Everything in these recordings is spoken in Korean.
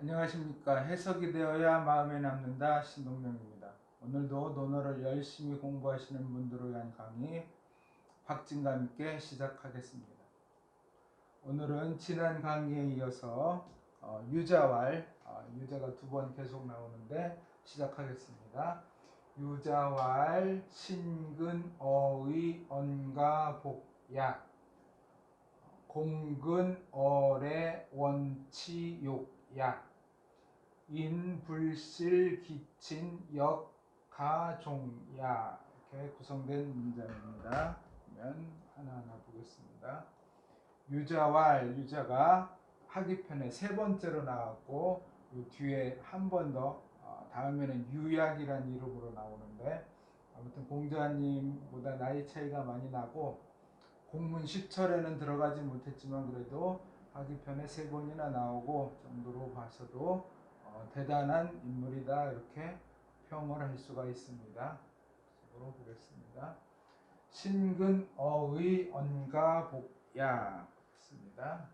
안녕하십니까. 해석이 되어야 마음에 남는다. 신동명입니다. 오늘도 논어를 열심히 공부하시는 분들을 위한 강의 박진감 있게 시작하겠습니다. 오늘은 지난 강의에 이어서 어, 유자왈, 어, 유자가 두 번 계속 나오는데 시작하겠습니다. 유자왈, 신근, 어의, 언가, 복야, 공근, 어래, 원치, 욕 야, 인불실 기친 역 가종야 이렇게 구성된 문장입니다. 그러면 하나하나 보겠습니다. 유자왈 유자가 하기편에 세 번째로 나왔고 이 뒤에 한 번더 어, 다음에는 유약이라는 이름으로 나오는데 아무튼 공자님보다 나이 차이가 많이 나고 공문 10철에는 들어가지 못했지만 그래도 하기편에 세 번이나 나오고 정도로 봐서도 어, 대단한 인물이다 이렇게 평을 할 수가 있습니다. 보러 보겠습니다. 신근 어의 언가 복야 있습니다.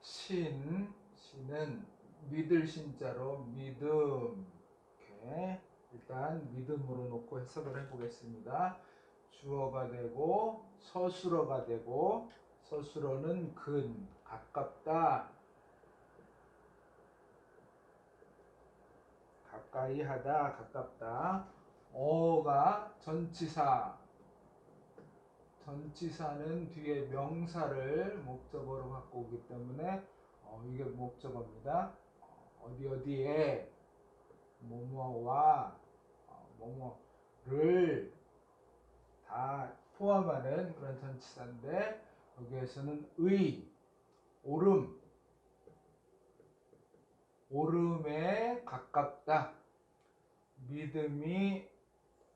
신 신은 믿을 신자로 믿음 이렇게 일단 믿음으로 놓고 해석을 해보겠습니다. 주어가 되고 서술어가 되고 서술어는 근 가깝다. 가까이 하다 가깝다. 어가 전치사. 전치사는 뒤에 명사를 목적어로 갖고 오기 때문에 어, 이게 목적어입니다. 어디 어디에 뭐뭐와 어, 뭐뭐를 다 포함하는 그런 전치사인데 여기에서는 의, 오름, 오름에 가깝다. 믿음이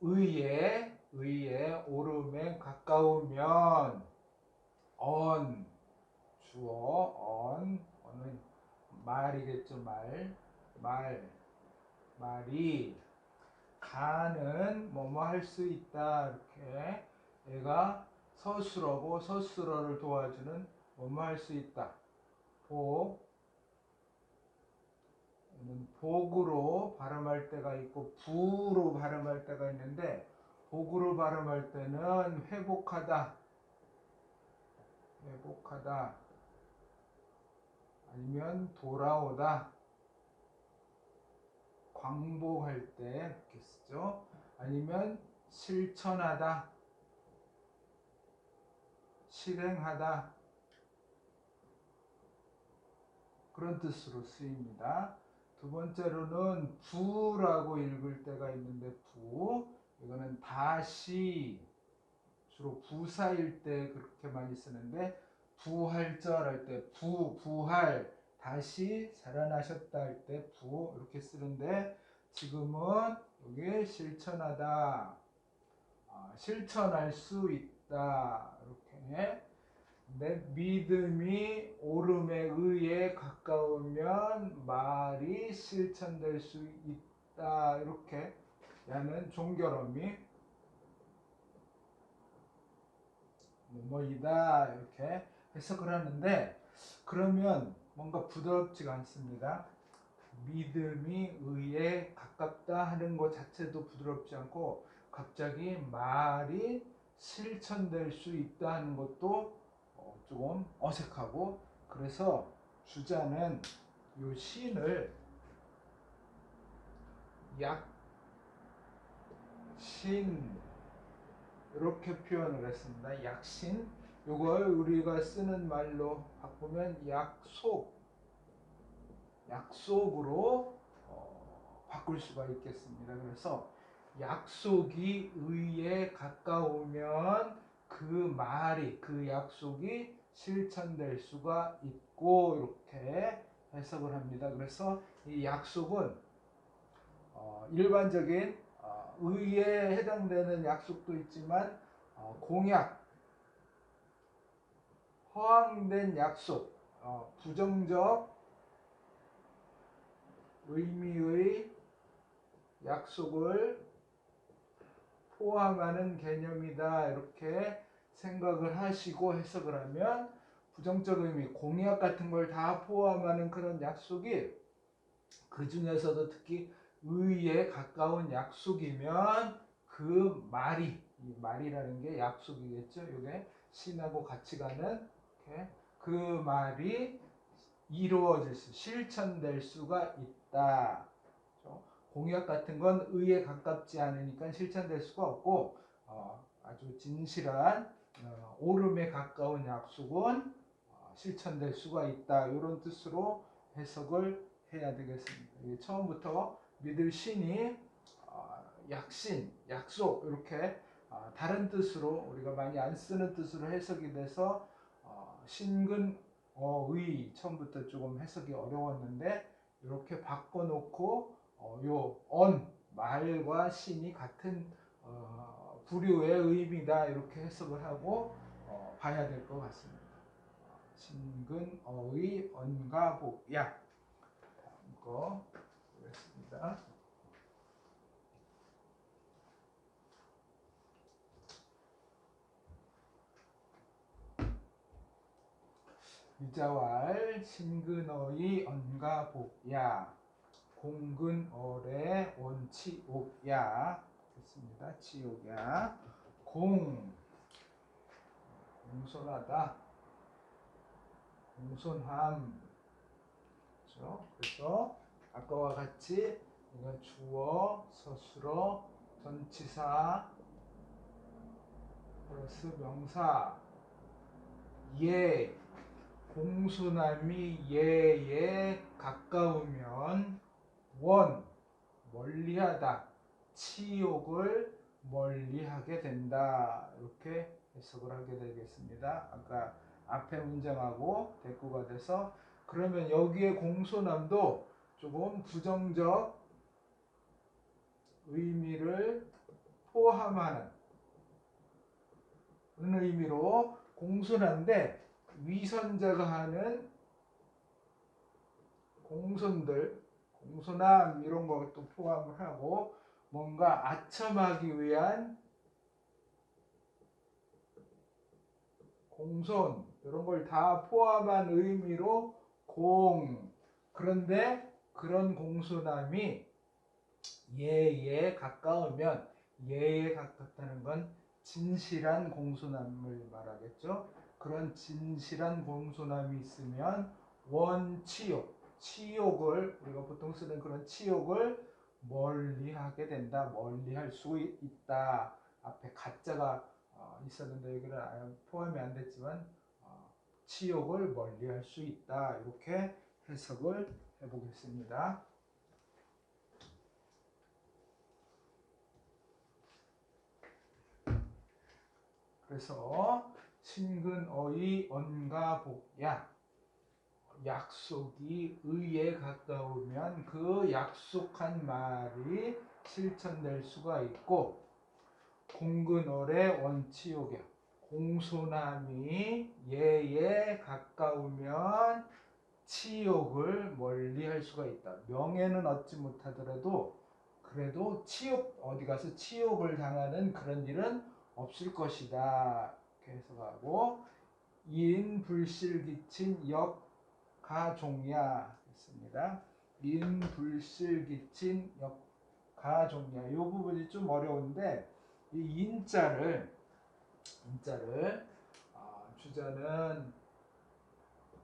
의에 의에 오름에 가까우면 언 주어 언 언은 말이겠죠 말. 말 말이. 가는 뭐뭐 할 수 있다 이렇게. 얘가 서술어고 서술어를 도와주는 뭐뭐 할 수 있다 복 복으로 발음할 때가 있고 부로 발음할 때가 있는데 복으로 발음할 때는 회복하다. 회복하다. 아니면 돌아오다. 광복할 때 이렇게 쓰죠? 아니면 실천하다. 실행하다 그런 뜻으로 쓰입니다. 두 번째로는 부라고 읽을 때가 있는데 부 이거는 다시 주로 부사일 때 그렇게 많이 쓰는데 부활절 할 때 부, 부활 다시 살아나셨다 할 때 부 이렇게 쓰는데 지금은 여기 실천하다 아, 실천할 수 있다 이렇게 내 믿음이 오름에 의해 가까우면 말이 실천될 수 있다. 이렇게 야는 종결음이 뭐뭐이다 이렇게 해석을 하는데 그러면 뭔가 부드럽지가 않습니다. 믿음이 의에 가깝다 하는 것 자체도 부드럽지 않고 갑자기 말이 실천될 수 있다 하는 것도 조금 어색하고 그래서 주자는 요 신을 약신 이렇게 표현을 했습니다. 약신 요걸 우리가 쓰는 말로 바꾸면 약속 약속으로 어, 바꿀 수가 있겠습니다. 그래서 약속이 의에 가까우면 그 말이 그 약속이 실천될 수가 있고 이렇게 해석을 합니다. 그래서 이 약속은 어, 일반적인 어, 의에 해당되는 약속도 있지만 어, 공약, 허황된 약속, 어, 부정적 의미의 약속을 포함하는 개념이다 이렇게 생각을 하시고 해석을 하면 부정적 의미, 공약 같은 걸 다 포함하는 그런 약속이 그 중에서도 특히 의에 가까운 약속이면 그 말이 이 말이라는 게 약속이겠죠. 이게 신하고 같이 가는 이렇게 그 말이 이루어질 수, 실천될 수가 있다. 공약 같은 건 의에 가깝지 않으니까 실천될 수가 없고 어, 아주 진실한 어, 오름에 가까운 약속은 어, 실천될 수가 있다. 이런 뜻으로 해석을 해야 되겠습니다. 처음부터 믿을 신이 어, 약신, 약속 이렇게 어, 다른 뜻으로 우리가 많이 안 쓰는 뜻으로 해석이 돼서 어, 신근 어의 처음부터 조금 해석이 어려웠는데 이렇게 바꿔놓고 어, 요 언 말과 신이 같은 어, 부류의 의미다 이렇게 해석을 하고 어, 봐야 될 것 같습니다. 신근 어의 언가 복야 이거 보겠습니다. 이자왈 신근어의 언가복야 공근어의 원치옥야. 됐습니다. 치옥야. 공. 공손하다. 공손함. 그렇죠? 그래서 아까와 같이 이건 주어 서술어 전치사 플러스 명사. 예. 공손함이 예에 가까우면 원 멀리하다 치욕을 멀리하게 된다 이렇게 해석을 하게 되겠습니다. 아까 앞에 문장하고 대꾸가 돼서 그러면 여기에 공손함도 조금 부정적 의미를 포함하는 의미로 공손한데 위선자가 하는 공손들, 공손함 이런 것도 포함을 하고 뭔가 아첨하기 위한 공손 이런 걸 다 포함한 의미로 공 그런데 그런 공손함이 예에 가까우면 예에 가깝다는 건 진실한 공손함을 말하겠죠. 그런 진실한 공손함이 있으면 원치욕, 치욕을 우리가 보통 쓰는 그런 치욕을 멀리하게 된다. 멀리할 수 있다. 앞에 가짜가 어, 있었는데 여기는 포함이 안 됐지만 어, 치욕을 멀리할 수 있다. 이렇게 해석을 해보겠습니다. 그래서 신근어의 언가복야 약속이 의에 가까우면 그 약속한 말이 실천될 수가 있고 공근어의 원치욕야 공손함이 예에 가까우면 치욕을 멀리 할 수가 있다. 명예는 얻지 못하더라도 그래도 치욕 어디 가서 치욕을 당하는 그런 일은 없을 것이다. 이렇게 해석하고 인불실 기친 역 가종야 있습니다. 인불실기친 역가종야 이 부분이 좀 어려운데 이 인자를 인자를 어, 주자는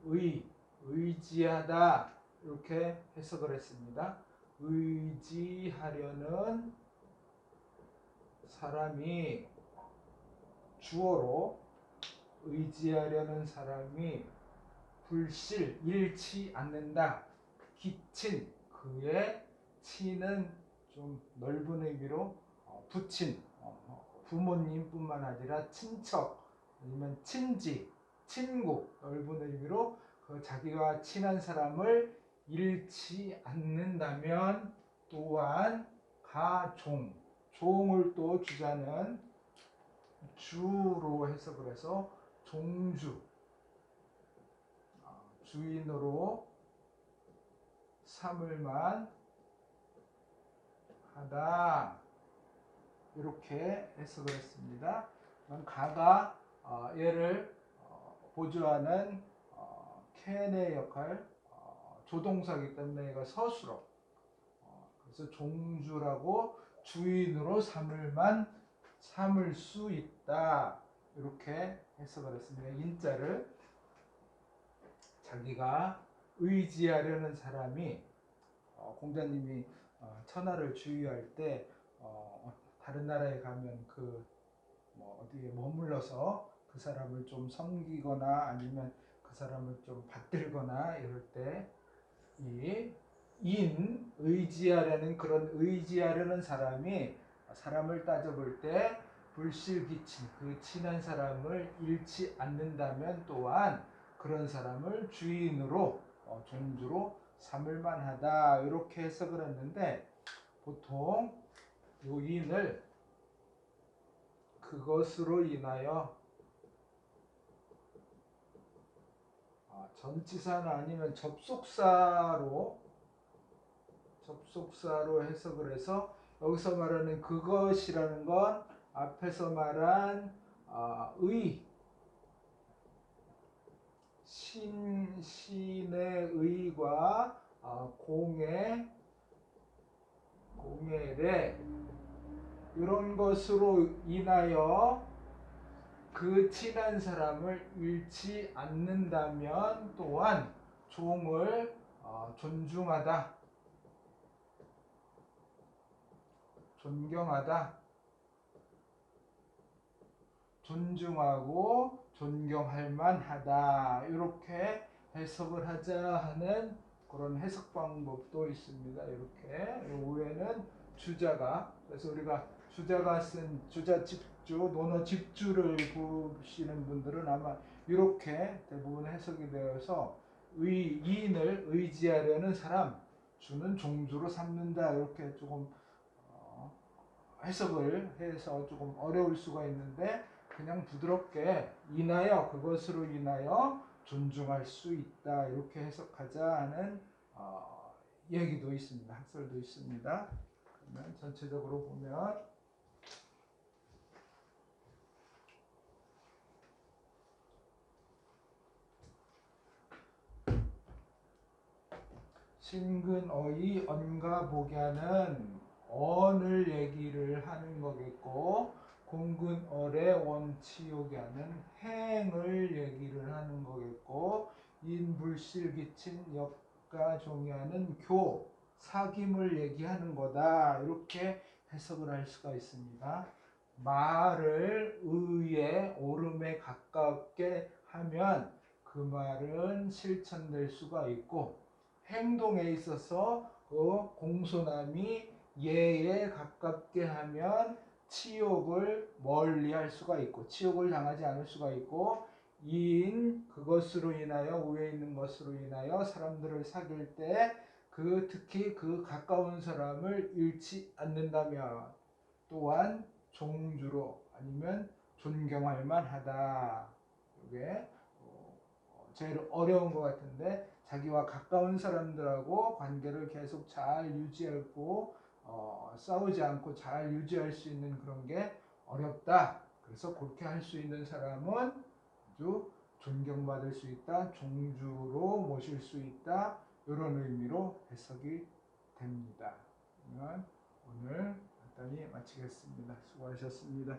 의 의지하다 이렇게 해석을 했습니다. 의지하려는 사람이 주어로 의지하려는 사람이 불실 잃지 않는다. 기친 그의 치는 좀 넓은 의미로 어, 부친 어, 부모님뿐만 아니라 친척 아니면 친지 친구 넓은 의미로 그 자기와 친한 사람을 잃지 않는다면 또한 가종 종을 또 주자는 주로 해석을 해서 종주 아, 주인으로 삼을만 하다 이렇게 해석을 했습니다. 가가 얘를 어, 보조하는 어, 캔의 역할, 어, 조동사기 때문에 얘가 서술어. 어, 그래서 종주라고 주인으로 삼을만 삼을 수 있다. 이렇게 해석을 했습니다. 인자를 자기가 의지하려는 사람이 어, 공자님이 어, 천하를 주유할 때 어, 다른 나라에 가면 그 뭐 어디에 머물러서 그 사람을 좀 섬기거나 아니면 그 사람을 좀 받들거나 이럴 때이 인 의지하려는 그런 의지하려는 사람이 사람을 따져볼 때 불실기친 그 친한 사람을 잃지 않는다면 또한 그런 사람을 주인으로 어, 종주로 삼을 만하다. 이렇게 해석을 했는데 보통 요인을 그것으로 인하여 아, 전치사나 아니면 접속사로 접속사로 해석을 해서 여기서 말하는 그것이라는 건 앞에서 말한 아, 의 신, 신의 의과 아, 공의 공의래. 이런 것으로 인하여 그 친한 사람을 잃지 않는다면 또한 종을 어, 존중하다, 존경하다, 존중하고 존경할 만하다. 이렇게 해석을 하자 하는 그런 해석 방법도 있습니다. 이렇게. 위에는 주자가 그래서 우리가 주자가 쓴 주자 집주 논어 집주를 보시는 분들은 아마 이렇게 대부분 해석이 되어서 의 이인을 의지하려는 사람 주는 종주로 삼는다. 이렇게 조금 어, 해석을 해서 조금 어려울 수가 있는데 그냥 부드럽게 인하여 그것으로 인하여 존중할 수 있다 이렇게 해석하자 하는 어, 얘기도 있습니다. 학설도 있습니다. 그러면 전체적으로 보면 신근어의 언가 복야는 언을 얘기를 하는 거겠고 공근어의 원치욕야는 행을 얘기를 하는 거겠고 인불실 기친 역가종야는 교 사김을 얘기하는 거다 이렇게 해석을 할 수가 있습니다. 말을 의에 오름에 가깝게 하면 그 말은 실천될 수가 있고 행동에 있어서 그 공손함이 예에 가깝게 하면 치욕을 멀리 할 수가 있고 치욕을 당하지 않을 수가 있고 이인 그것으로 인하여 위에 있는 것으로 인하여 사람들을 사귈 때 그 특히 그 가까운 사람을 잃지 않는다면 또한 종주로 아니면 존경할 만하다. 이게 어, 제일 어려운 것 같은데 자기와 가까운 사람들하고 관계를 계속 잘 유지하고 어, 싸우지 않고 잘 유지할 수 있는 그런 게 어렵다. 그래서 그렇게 할 수 있는 사람은 아주 존경받을 수 있다, 종주로 모실 수 있다 이런 의미로 해석이 됩니다. 오늘 간단히 마치겠습니다. 수고하셨습니다.